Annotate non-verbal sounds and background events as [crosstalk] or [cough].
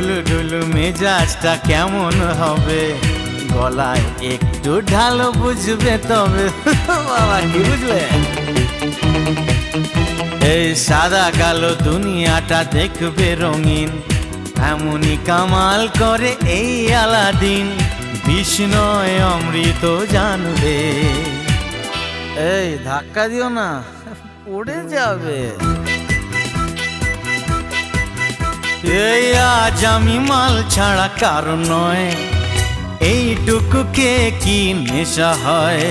ঢুলু মেজাজটা কেমন হবে? গলায় একটু ঢালো বুঝবে তবে। [laughs] বাবা, কি বুঝলে? এই সাদা কালো দুনিয়াটা দেখবে রঙিন। এমনই কামাল করে এই আলাদিন। বিষ্ণয় অমৃত জানবে। এই ধাক্কা দিও না, পড়ে যাবে। এই আজ আমি মাল ছাড়া কার নয়। এইটুকুকে কি নেশা হয়?